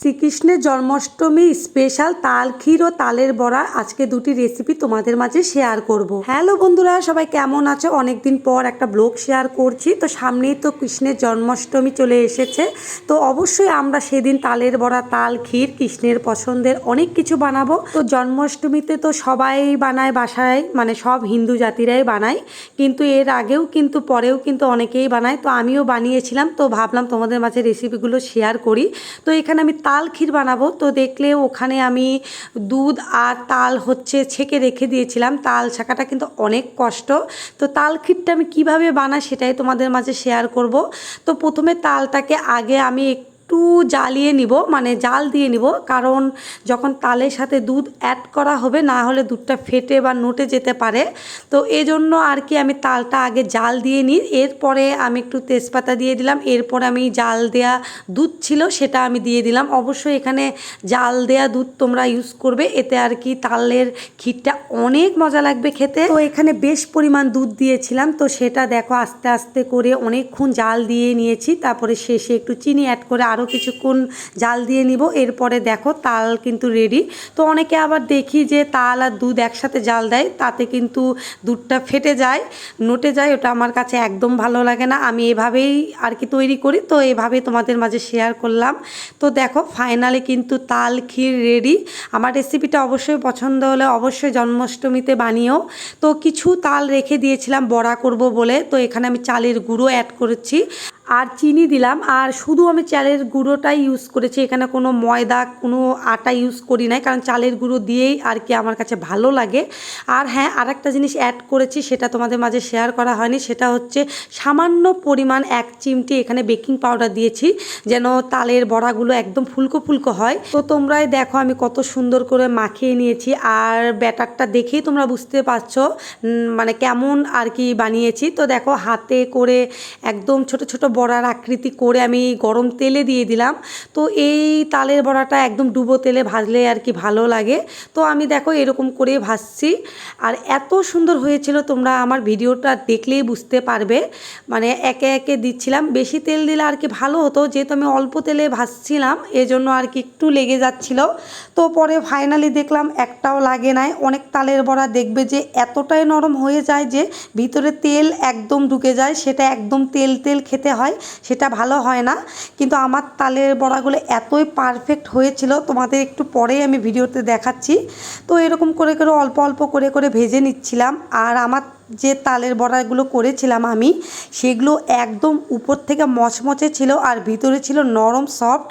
শ্রীকৃষ্ণের জন্মাষ্টমী স্পেশাল তাল, ক্ষীর ও তালের বড়া। আজকে দুটি রেসিপি তোমাদের মাঝে শেয়ার করব। হ্যালো বন্ধুরা, সবাই কেমন আছো? অনেকদিন পর একটা ব্লগ শেয়ার করছি। তো সামনেই তো কৃষ্ণের জন্মাষ্টমী চলে এসেছে। তো অবশ্যই আমরা সেদিন তালের বড়া, তাল, ক্ষীর, কৃষ্ণের পছন্দের অনেক কিছু বানাবো। তো জন্মাষ্টমীতে তো সবাই বানায় বাসায় মানে সব হিন্দু জাতিরাই বানায়। কিন্তু এর আগেও কিন্তু পরেও কিন্তু অনেকেই বানায়। তো আমিও বানিয়েছিলাম। তো ভাবলাম তোমাদের মাঝে রেসিপিগুলো শেয়ার করি। তো এখানে আমি তাল ক্ষীর বানাবো। তো দেখলে ওখানে আমি দুধ আর তাল হচ্ছে ছেঁকে রেখে দিয়েছিলাম। তাল ছাকাটা কিন্তু অনেক কষ্ট। তো তাল ক্ষীরটা আমি কীভাবে বানাই সেটাই তোমাদের মাঝে শেয়ার করব। তো প্রথমে তালটাকে আগে আমি একটু জ্বালিয়ে নিব মানে জাল দিয়ে নিব, কারণ যখন তালের সাথে দুধ অ্যাড করা হবে, না হলে দুধটা ফেটে বা নোটে যেতে পারে। তো এজন্য আর কি আমি তালটা আগে জাল দিয়ে নিই, এরপরে আমি একটু তেজপাতা দিয়ে দিলাম, এরপর আমি জাল দেয়া দুধ ছিল সেটা আমি দিয়ে দিলাম। অবশ্যই এখানে জাল দেয়া দুধ তোমরা ইউজ করবে, এতে আর কি তালের ক্ষীরটা অনেক মজা লাগবে খেতে। তো এখানে বেশ পরিমাণ দুধ দিয়েছিলাম, তো সেটা দেখো আস্তে আস্তে করে অনেকক্ষণ জাল দিয়ে নিয়েছি, তারপরে শেষে একটু চিনি অ্যাড করে আরও কিছুক্ষণ জাল দিয়ে নিব। এরপরে দেখো তাল কিন্তু রেডি তো অনেকে আবার দেখি যে তাল আর দুধ একসাথে জাল দেয়, তাতে কিন্তু দুধটা ফেটে যায়, নোটে যায়, ওটা আমার কাছে একদম ভালো লাগে না। আমি এভাবেই আর কি তৈরি করি, তো এভাবেই তোমাদের মাঝে শেয়ার করলাম। তো দেখো ফাইনালি কিন্তু তাল, ক্ষীর রেডি আমার রেসিপিটা অবশ্যই পছন্দ হলে অবশ্যই জন্মাষ্টমীতে বানিয়েও তো কিছু তাল রেখে দিয়েছিলাম, বড়া করব বলে। তো এখানে আমি চালের গুঁড়ো অ্যাড করেছি। আর চিনি দিলাম। আর শুধু আমি চালের গুঁড়োটাই ইউজ করেছি। এখানে কোনো ময়দা, কোনো আটা ইউজ করি নাই। কারণ চালের গুঁড়ো দিয়েই আর কি আমার কাছে ভালো লাগে। আর হ্যাঁ আর একটা জিনিস অ্যাড করেছি, সেটা তোমাদের মাঝে শেয়ার করা হয়নি। সেটা হচ্ছে সামান্য পরিমাণ এক চিমটি এখানে বেকিং পাউডার দিয়েছি, যেন তালের বড়াগুলো একদম ফুলকো ফুলকো হয়। তো তোমরাই দেখো আমি কত সুন্দর করে মাখিয়ে নিয়েছি। আর ব্যাটারটা দেখেই তোমরা বুঝতে পারছ মানে কেমন আর কি বানিয়েছি। তো দেখো হাতে করে একদম ছোট ছোট বড়ার আকৃতি করে আমি গরম তেলে দিয়ে দিলাম। তো এই তালের বড়াটা একদম ডুবো তেলে ভাজলে আর কি ভালো লাগে। তো আমি দেখো এরকম করে ভাজছি। আর এত সুন্দর হয়েছিল তোমরা আমার ভিডিওটা দেখলেই বুঝতে পারবে। মানে একে একে দিচ্ছিলাম। বেশি তেল দিলে আর কি ভালো হতো। যেহেতু আমি অল্প তেলে ভাজছিলাম, এজন্য আর কি একটু লেগে যাচ্ছিল। তো পরে ফাইনালি দেখলাম একটাও লাগে নাই। অনেক তালের বড়া দেখবে যে এতটাই নরম হয়ে যায় যে ভিতরে তেল একদম ঢুকে যায়। সেটা একদম তেল তেল খেতে হয়। সেটা ভালো হয় না। কিন্তু আমার তালের বড়াগুলো এতই পারফেক্ট হয়েছিল, তোমাদের একটু পরেই আমি ভিডিওতে দেখাচ্ছি। তো এরকম করে করে অল্প অল্প করে করে ভেজে নিচ্ছিলাম। আর আমার যে তালের বড়াগুলো করেছিলাম আমি, সেগুলো একদম উপর থেকে মচমচে ছিল আর ভিতরে ছিল নরম সফট।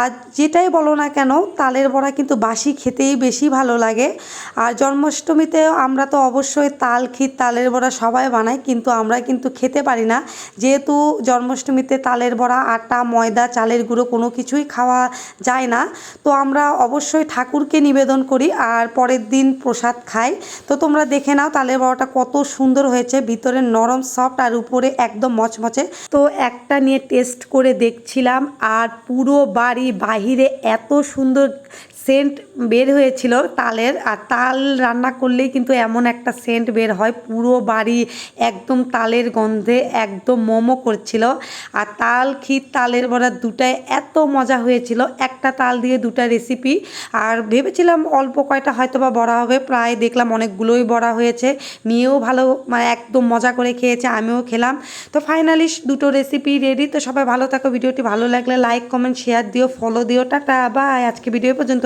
আর যেটাই বলো না কেন, তালের বড়া কিন্তু বাসি খেতেই বেশি ভালো লাগে। আর জন্মাষ্টমীতে আমরা তো অবশ্যই তাল ক্ষীর, তালের বড়া সবাই বানাই, কিন্তু আমরা কিন্তু খেতে পারি না। যেহেতু জন্মাষ্টমীতে তালের বড়া, আটা, ময়দা, চালের গুঁড়ো কোনো কিছুই খাওয়া যায় না, তো আমরা অবশ্যই ঠাকুরকে নিবেদন করি আর পরের দিন প্রসাদ খাই। তো তোমরা দেখে নাও তালের বড়াটা কত সুন্দর হয়েছে, ভিতরে নরম সফট আর উপরে একদম মচমচে। তো একটা নিয়ে টেস্ট করে দেখছিলাম আর পুরো বাড়ি বাহিরে এত সুন্দর সেন্ট বের হয়েছিল তালের, আর তাল রান্না করলেই কিন্তু এমন একটা সেন্ট বের হয়, পুরো বাড়ি একদম তালের গন্ধে একদম মোমো করছিল। আর তাল, ক্ষীর, তালের বড়া দুটাই এত মজা হয়েছিল, একটা তাল দিয়ে দুটা রেসিপি আর ভেবেছিলাম অল্প কয়টা হয়তো বা বড়া হবে, প্রায় দেখলাম অনেকগুলোই বড়া হয়েছে, মেয়েও ভালো মানে একদম মজা করে খেয়েছে, আমিও খেলাম। তো ফাইনালি দুটো রেসিপি রেডি তো সবাই ভালো থাকো, ভিডিওটি ভালো লাগলে লাইক কমেন্ট শেয়ার দিও ফলো দিও, টাটা বাই আজকে ভিডিও পর্যন্ত